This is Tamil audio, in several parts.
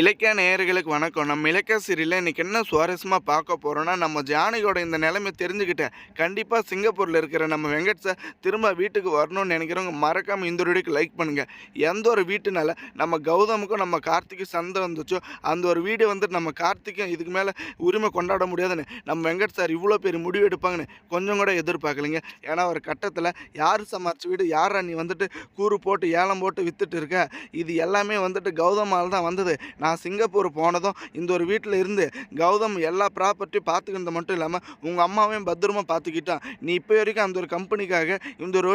இலக்கிய நேயர்களுக்கு வணக்கம். நம்ம இலக்கிய சீரியலில் இன்றைக்கி என்ன சுவாரஸ்யமாக பார்க்க போகிறோன்னா நம்ம ஜானகியோட இந்த நிலைமை தெரிஞ்சுக்கிட்டேன் கண்டிப்பாக சிங்கப்பூரில் இருக்கிற நம்ம வெங்கட் சார் திரும்ப வீட்டுக்கு வரணும்னு நினைக்கிறவங்க மறக்காமல் இந்த வீடியோக்கு லைக் பண்ணுங்கள் எந்த ஒரு வீட்டுனால நம்ம கௌதமுக்கும் நம்ம கார்த்திக்கு சந்தை வந்துச்சோ அந்த ஒரு வீடியோ வந்துட்டு நம்ம கார்த்திக்கும் இதுக்கு மேலே உரிமை கொண்டாட முடியாதுன்னு நம்ம வெங்கட் சார் இவ்வளோ பெரிய முடிவு எடுப்பாங்கன்னு கொஞ்சம் கூட எதிர்பார்க்கலைங்க. ஏன்னா ஒரு கட்டத்தில் யார் சமாளிச்ச வீடு யார் நீ வந்துட்டு கூறு போட்டு ஏலம் போட்டு விற்றுட்டு இருக்க? இது எல்லாமே வந்துட்டு கௌதமால் தான் வந்தது. நான் சிங்கப்பூர் போனதும் இந்த ஒரு வீட்டில் இருந்து கௌதம் எல்லா ப்ராப்பர்ட்டியும் பார்த்துக்கிறது மட்டும் இல்லாமல் உங்கள் அம்மாவையும் பத்திரமா பார்த்துக்கிட்டான். நீ இப்போ வரைக்கும் அந்த ஒரு கம்பெனிக்காக இந்த ஒரு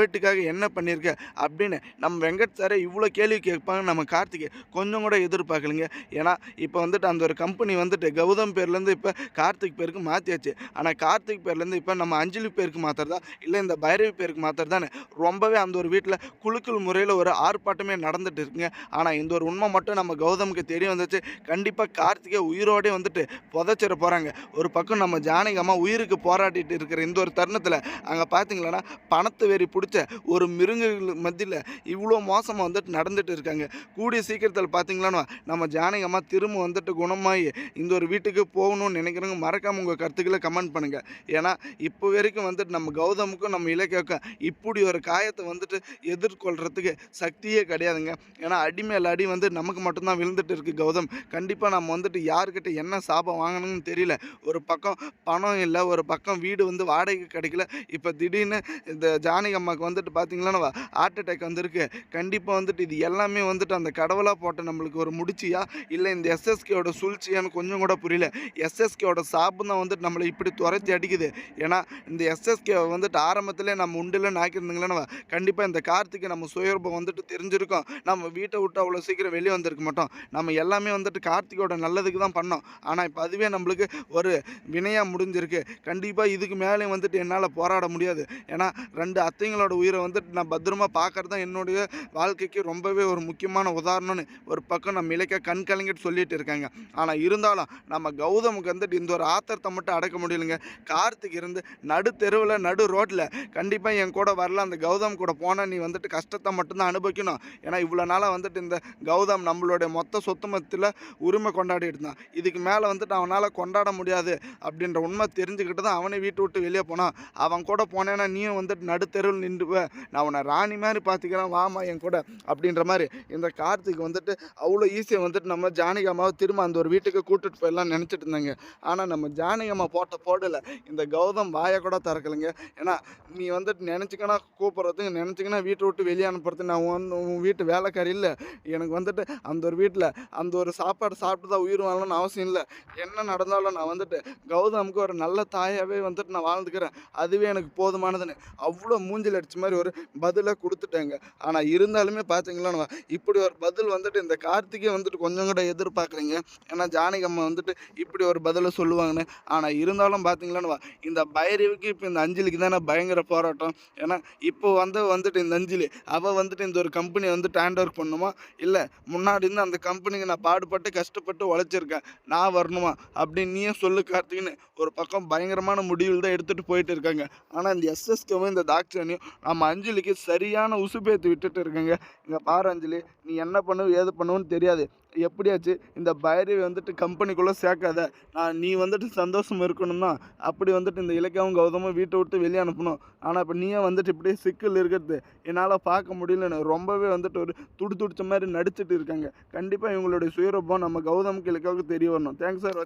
என்ன பண்ணியிருக்க அப்படின்னு நம்ம வெங்கட் சாரே இவ்வளோ கேள்வி கேட்பாங்க நம்ம கார்த்திகை. கொஞ்சம் கூட எதிர்பார்க்கலைங்க. ஏன்னா இப்போ வந்துட்டு அந்த ஒரு கம்பெனி வந்துட்டு கௌதம் பேர்லேருந்து இப்போ கார்த்திக் பேருக்கு மாற்றியாச்சு ஆனால் கார்த்திக் பேர்லேருந்து இப்போ நம்ம அஞ்சலி பேருக்கு மாத்திரதா இல்லை இந்த பைரவி பேருக்கு மாத்திரதானே ரொம்பவே அந்த ஒரு வீட்டில் குழுக்கள் முறையில் ஒரு ஆர்ப்பாட்டமே நடந்துட்டு இருக்குங்க. ஆனால் இந்த ஒரு உண்மை மட்டும் நம்ம கௌதமுக்கு தெரியும் வந்துச்சு. கண்டிப்பாக கார்த்திகை உயிரோடே வந்துட்டு புதைச்சிட போகிறாங்க ஒரு பக்கம் நம்ம ஜானகி அம்மா உயிருக்கு போராடிட்டு இருக்கிற இந்த ஒரு தருணத்தில் அங்கே பார்த்தீங்களன்னா பணத்தை வெறி பிடிச்ச ஒரு மிருங்குகள் மத்தியில் இவ்வளோ மோசமாக வந்துட்டு நடந்துட்டு இருக்காங்க. கூடிய சீக்கிரத்தில் பார்த்தீங்களான்னா நம்ம ஜானகி அம்மா திரும்ப வந்துட்டு குணமாகி இந்த ஒரு வீட்டுக்கு போகணும்னு நினைக்கிறவங்க மறக்காமல் உங்கள் கருத்துக்களை கமெண்ட் பண்ணுங்கள் ஏன்னா இப்போ வரைக்கும் வந்துட்டு நம்ம கௌதமுக்கும் நம்ம இலக்கியக்கும் இப்படி ஒரு காயத்தை வந்துட்டு எதிர்கொள்கிறதுக்கு சக்தியே கிடையாதுங்க. ஏன்னா அடி மேல் அடி வந்து நமக்கு மட்டும்தான் விழுந்துட்டு இருக்குது கௌதம் கண்டிப்பாக நம்ம வந்துட்டு யார்கிட்ட என்ன சாபம் வாங்கணும்னு தெரியல. ஒரு பக்கம் பணம் இல்லை ஒரு பக்கம் வீடு வந்து வாடகைக்கு கிடைக்கல. இப்போ திடீர்னு இந்த ஜானகி அம்மாவுக்கு வந்துட்டு பார்த்தீங்கன்னா ஹார்ட் அட்டாக் வந்திருக்கு. கண்டிப்பாக வந்துட்டு இது எல்லாமே வந்துட்டு அந்த கடவுளாக போட்ட நம்மளுக்கு ஒரு முடிச்சியா? இல்லை இந்த எஸ்எஸ்கேவோட சூழ்ச்சியான்னு கொஞ்சம் கூட புரியல. எஸ்எஸ்கேவோட சாபம் தான் வந்துட்டு நம்மளை இப்படி துரத்தி அடிக்குது. ஏன்னா இந்த எஸ்எஸ்கே வந்துட்டு ஆரம்பத்திலே நம்ம உண்டில் நாக்கிருந்துங்களேன்னு கண்டிப்பாக இந்த கார்த்திக்கு நம்ம சுயரூபம் வந்துட்டு தெரிஞ்சிருக்கோம். நம்ம வீட்டை விட்டு அவ்வளோ சீக்கிரம் வெளியே வந்திருக்க மாட்டோம். நம்ம எல்லாமே வந்துட்டு கார்த்திகோட நல்லதுக்கு தான் பண்ணோம். ஆனால் இப்போ அதுவே நம்மளுக்கு ஒரு வினையாக முடிஞ்சிருக்கு. கண்டிப்பாக இதுக்கு மேலேயும் வந்துட்டு என்னால் போராட முடியாது. ஏன்னா ரெண்டு அத்தைங்களோட உயிரை வந்துட்டு நான் பத்திரமா பார்க்கறது தான் என்னுடைய வாழ்க்கைக்கு ரொம்பவே ஒரு முக்கியமான உதாரணம்னு ஒரு பக்கம் நம்ம இலக்கிய கண் கலங்கிட்டு சொல்லிட்டு இருக்காங்க. ஆனால் இருந்தாலும் நம்ம கௌதமுக்கு வந்துட்டு இந்த ஒரு ஆத்திரத்தை மட்டும் அடக்க முடியலைங்க. கார்த்திக் இருந்து நடு தெருவில் நடு ரோட்டில் கண்டிப்பாக என் கூட வரல. அந்த கௌதம் கூட போனால் நீ வந்துட்டு கஷ்டத்தை மட்டும்தான் அனுபவிக்கணும். ஏன்னா இவ்வளோ நாளாக வந்துட்டு இந்த கௌதம் நம்மளுடைய மொத்த சொத்து குடும்பத்தில் உரிமை கொண்டாடிட்டு இருந்தான். இதுக்கு மேலே வந்துட்டு அவனால் கொண்டாட முடியாது அப்படின்ற உண்மை தெரிஞ்சுக்கிட்டு தான் அவனை வீட்டை விட்டு வெளியே போனான். அவன் கூட போனேன்னா நீயும் வந்துட்டு நடுத்தெருவில் நின்றுவேன் நான் உன்னை ராணி மாதிரி பார்த்துக்கிறேன் வாமா என் கூட அப்படின்ற மாதிரி இந்த கார்த்திக் வந்துட்டு அவ்வளோ ஈஸியாக வந்துட்டு நம்ம ஜானகம்மாவை திரும்ப அந்த ஒரு வீட்டுக்கு கூட்டிட்டு போயிடலாம் நினச்சிட்டு இருந்தாங்க. ஆனால் நம்ம ஜானகி அம்மா போட்ட போடல. இந்த கௌதம் வாயை கூட திறக்கலைங்க. ஏன்னா நீ வந்துட்டு நினச்சிக்கனா கூப்பிட்றதுக்கு நினச்சிக்கனா வீட்டை விட்டு வெளியே அனுப்புறது நான் உன் வீட்டு வேலைக்காரி இல்லை. எனக்கு வந்துட்டு அந்த ஒரு வீட்டில் அந்த ஒரு சாப்பாடு சாப்பிட்டு தான் உயிர் வாழணும்னு அவசியம் இல்லை. என்ன நடந்தாலும் நான் வந்துட்டு கௌதமுக்கு ஒரு நல்ல தாயாகவே வந்துட்டு நான் வாழ்ந்துக்கிறேன். அதுவே எனக்கு போதுமானதுன்னு. அவ்வளோ மூஞ்சில் அடித்த மாதிரி ஒரு பதிலை கொடுத்துட்டேங்க. ஆனால் இருந்தாலுமே பார்த்தீங்களா இப்படி ஒரு பதில் வந்துட்டு இந்த கார்த்திகே வந்துட்டு கொஞ்சம் கூட எதிர்பார்க்குறீங்க ஏன்னா ஜானகம்மா வந்துட்டு இப்படி ஒரு பதிலை சொல்லுவாங்கன்னு. ஆனால் இருந்தாலும் பார்த்தீங்களா இந்த பைரவிக்கு இப்போ இந்த அஞ்சலிக்கு தானே பயங்கர போராட்டம். ஏன்னா இப்போ வந்து வந்துட்டு இந்த அஞ்சலி அவள் வந்துட்டு இந்த ஒரு கம்பெனி வந்துட்டு ஹேண்ட் ஒர்க் பண்ணுமா? இல்லை முன்னாடி இருந்து அந்த கம்பெனிக்கு நான் பாடுபட்டு கஷ்டப்பட்டு உழைச்சிருக்கேன். நான் வரணுமா? அப்படின்னு நீயே சொல்லு கார்த்திக்னு ஒரு பக்கம் பயங்கரமான முடிவில் தான் எடுத்துகிட்டு போயிட்டு இருக்காங்க. ஆனால் இந்த எஸ்எஸ்கேவும் இந்த டாக்டரையும் நம்ம அஞ்சலிக்கு சரியான உசுப்பேத்து விட்டுட்டு இருக்காங்க. இங்கே பாரு அஞ்சலி நீ என்ன பண்ணுவ ஏது பண்ணுவேன்னு தெரியாது. எப்படியாச்சு இந்த பைரவி வந்துட்டு கம்பெனிக்குள்ளே சேர்க்காத. நான் நீ வந்துட்டு சந்தோஷம் இருக்கணும்னா அப்படி வந்துட்டு இந்த இலக்கியாவும் கௌதமும் வீட்டை விட்டு வெளியே அனுப்பணும். ஆனால் இப்போ நீயே வந்துட்டு இப்படியே சிக்கல் இருக்கிறது. என்னால் பார்க்க முடியலன்னு ரொம்பவே வந்துட்டு ஒரு துடி துடிச்ச மாதிரி நடிச்சிட்டு இருக்காங்க. கண்டிப்பாக இவங்களுடைய சுயரூபம் நம்ம கௌதமுக்கு இலக்கியாவுக்கு தெரிய வரணும். Thanks sir